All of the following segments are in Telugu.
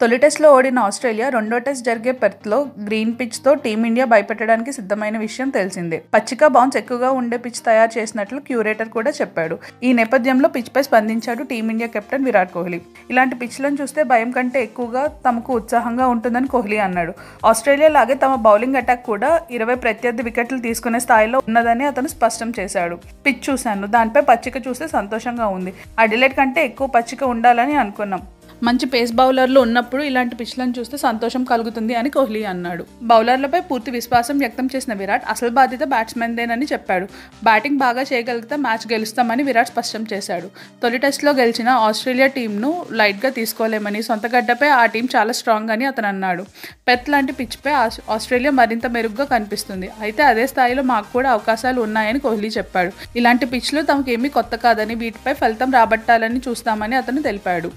తొలి టెస్ట్లో ఓడిన ఆస్ట్రేలియా రెండో టెస్ట్ జరిగే పెర్త్లో గ్రీన్ పిచ్తో టీమిండియా భయపెట్టడానికి సిద్ధమైన విషయం తెలిసిందే. పచ్చిక బౌన్స్ ఎక్కువగా ఉండే పిచ్ తయారు చేసినట్లు క్యూరేటర్ కూడా చెప్పాడు. ఈ నేపథ్యంలో పిచ్పై స్పందించాడు టీమిండియా కెప్టెన్ విరాట్ కోహ్లీ. ఇలాంటి పిచ్లను చూస్తే భయం కంటే ఎక్కువగా తమకు ఉత్సాహంగా ఉంటుందని కోహ్లీ అన్నాడు. ఆస్ట్రేలియా లాగే తమ బౌలింగ్ అటాక్ కూడా ఇరవై ప్రత్యర్థి వికెట్లు తీసుకునే స్థాయిలో ఉన్నదని అతను స్పష్టం చేశాడు. పిచ్ చూశాను. దానిపై పచ్చిక చూస్తే సంతోషంగా ఉంది. అడిలెట్ కంటే ఎక్కువ పచ్చిక ఉండాలని అనుకున్నాం. మంచి పేస్ బౌలర్లు ఉన్నప్పుడు ఇలాంటి పిచ్లను చూస్తే సంతోషం కలుగుతుంది అని కోహ్లీ అన్నాడు. బౌలర్లపై పూర్తి విశ్వాసం వ్యక్తం చేసిన విరాట్ అసలు బాధ్యత బ్యాట్స్మెన్దేనని చెప్పాడు. బ్యాటింగ్ బాగా చేయగలిగితే మ్యాచ్ గెలుస్తామని విరాట్ స్పష్టం చేశాడు. తొలి టెస్ట్లో గెలిచిన ఆస్ట్రేలియా టీంను లైట్గా తీసుకోలేమని సొంత గడ్డపై ఆ టీం చాలా స్ట్రాంగ్ అని అతను అన్నాడు. పెత్ లాంటి పిచ్పై ఆస్ట్రేలియా మరింత మెరుగ్గా కనిపిస్తుంది. అయితే అదే స్థాయిలో మాకు కూడా అవకాశాలు ఉన్నాయని కోహ్లీ చెప్పాడు. ఇలాంటి పిచ్లు తమకేమీ కొత్త కాదని వీటిపై ఫలితం రాబట్టాలని చూస్తామని అతను తెలిపాడు.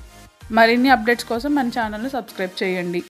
మరిన్ని అప్డేట్స్ కోసం మన ఛానల్ను సబ్స్క్రైబ్ చేయండి.